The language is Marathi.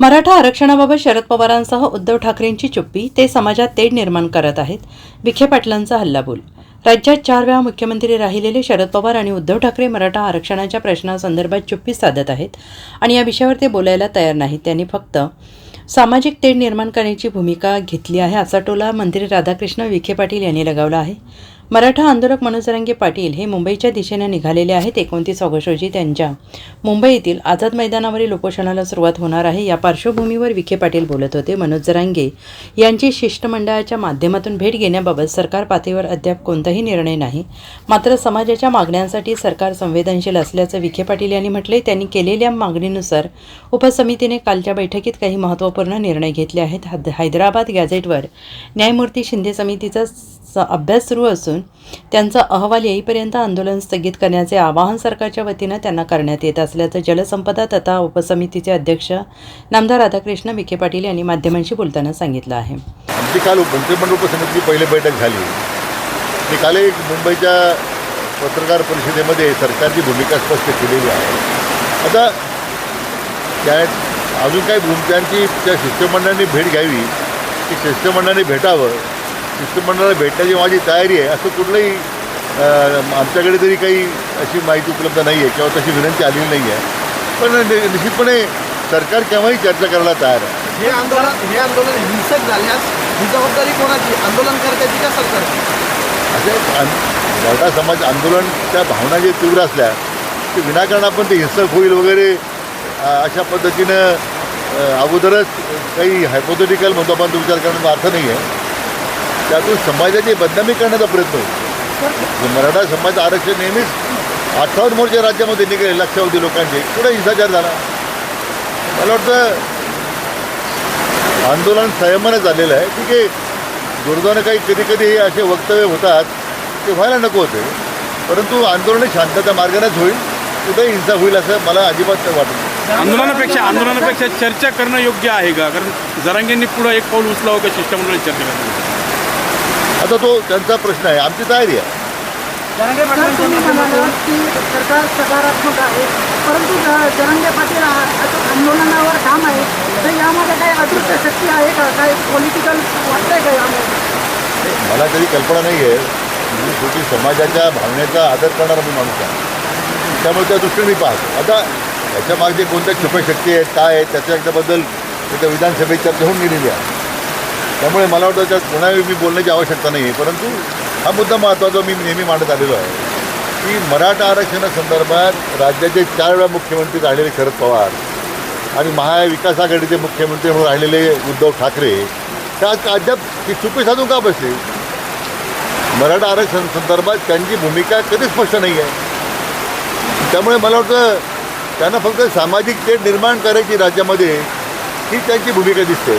मराठा आरक्षणाबाबत शरद पवारांसह उद्धव ठाकरेंची चुप्पी ते समाजात तेढ निर्माण करत आहेत. विखे पाटलांचा हल्लाबोल. राज्यात चार वेळा मुख्यमंत्री राहिलेले शरद पवार आणि उद्धव ठाकरे मराठा आरक्षणाच्या प्रश्नासंदर्भात चुप्पी साधत आहेत आणि या विषयावर ते बोलायला तयार नाहीत. त्यांनी फक्त सामाजिक तेढ निर्माण करण्याची भूमिका घेतली आहे असा टोला मंत्री राधाकृष्ण विखे पाटील यांनी लगावला आहे. मराठा आंदोलक मनोजरंगे पाटील हे मुंबईच्या दिशेने निघालेले आहेत एकोणतीस ऑगस्ट रोजी त्यांच्या. मुंबईतील आझाद मैदानावरील उपोषणाला सुरुवात होणार आहे या पार्श्वभूमीवर विखे पाटील बोलत होते. मनोज जरांगे यांची शिष्टमंडळाच्या माध्यमातून भेट घेण्याबाबत सरकार पातळीवर अद्याप कोणताही निर्णय नाही. मात्र समाजाच्या मागण्यांसाठी सरकार संवेदनशील असल्याचं विखे पाटील यांनी म्हटले त्यांनी केलेल्या मागणीनुसार उपसमितीने कालच्या बैठकीत काही महत्त्वपूर्ण निर्णय घेतले आहेत. हद- हैदराबाद गॅझेटवर न्यायमूर्ती शिंदे समितीचा चा अभ्यास सुरू असून त्यांचा अहवाल येईपर्यंत आंदोलन स्थगित करण्याचे आवाहन सरकारच्या वतीनं त्यांना करण्यात येत असल्याचं जलसंपदा तथा उपसमितीचे अध्यक्ष नामदार राधाकृष्ण विखे पाटील यांनी माध्यमांशी बोलताना सांगितलं आहे. आमची काल मंत्रिमंडळ उपसमितीची पहिली बैठक झाली. मी काल एक मुंबईच्या पत्रकार परिषदेमध्ये सरकारची भूमिका स्पष्ट केलेली आहे. आता त्या अजून काही भूमिकांची त्या शिष्टमंडळांनी भेट घ्यावी की शिष्टमंडळाने भेटावं शिष्टमंडळाला भेटण्याची माझी तयारी आहे. असं कुठलंही आमच्याकडे तरी काही अशी माहिती उपलब्ध नाही आहे किंवा तशी विनंती आलेली नाही आहे. पण नि- निश्चितपणे सरकार केव्हाही चर्चा करायला तयार आहे. हे आंदोलन हे आंदोलन हिंसक झाल्यास ही जबाबदारी कोणाची आंदोलनकर्त्याची का सरकारची असे आन- मराठा समाज आंदोलनच्या भावना जे तीव्र असल्या की विनाकारण आपण ते हिंसक होईल वगैरे अशा पद्धतीनं अगोदरच काही हायपोथेटिकल तो विचार करण्याचा अर्थ नाही आहे. त्यातून समाजाची बदनामी करण्याचा प्रयत्न होतो. मराठा समाज आरक्षण नेहमीच अठ्ठावन्न मोर्चे राज्यामध्ये निघाले लक्षावधी लोकांचे. कुठे हिंसाचार झाला? मला वाटतं आंदोलन संयमानं झालेलं आहे. ठीक आहे दुर्दैवानं काही कधी कधी हे असे वक्तव्य होतात ते व्हायला नको होते. परंतु आंदोलन हे शांतता मार्गानेच होईल. कुठेही हिंसा होईल असं मला अजिबात वाटत नाही. आंदोलनापेक्षा आंदोलनापेक्षा चर्चा करणं योग्य आहे का? कारण जरांगेंनी पुढं एक पाऊल उचलावं का शिष्टमंडळी चर्चा करण्यासाठी? आता तो त्यांचा प्रश्न आहे. आमची तयारी आहे. सर तुम्ही म्हणाला की सरकार सकारात्मक आहे. परंतु ज- जरंगे पाटील आ- आता आंदोलनावर काम आहे. तर यामध्ये काही अदृश्य शक्ती आहे का? काही पॉलिटिकल वाटतंय का यामध्ये मला तरी कल्पना नाही आहे. मी शेवटी समाजाच्या भावनेचा आदर करणारा मी माणूस आहे. त्यामुळे त्या दृष्टीने मी पाहतो. आता याच्या मागे कोणत्या छुप्या शक्ती आहेत काय आहेत त्याच्या एकदाबद्दल त्या विधानसभेत चर्चा होऊन गेलेली आहे. त्यामुळे मला वाटतं त्यात कोणाही मी बोलण्याची आवश्यकता नाही आहे परंतु हा मुद्दा महत्त्वाचा मी नेहमी मांडत आलेलो आहे. की मराठा आरक्षणासंदर्भात राज्याचे चार वेळा मुख्यमंत्री राहिलेले शरद पवार आणि महाविकास आघाडीचे मुख्यमंत्री म्हणून राहिलेले उद्धव ठाकरे त्या अद्याप ती चुकी साधून का बसली? मराठा आरक्षण संदर्भात त्यांची भूमिका कधीच स्पष्ट नाही आहे त्यामुळे मला वाटतं त्यांना फक्त सामाजिक तेढ निर्माण करायची राज्यामध्ये ही त्यांची भूमिका दिसते.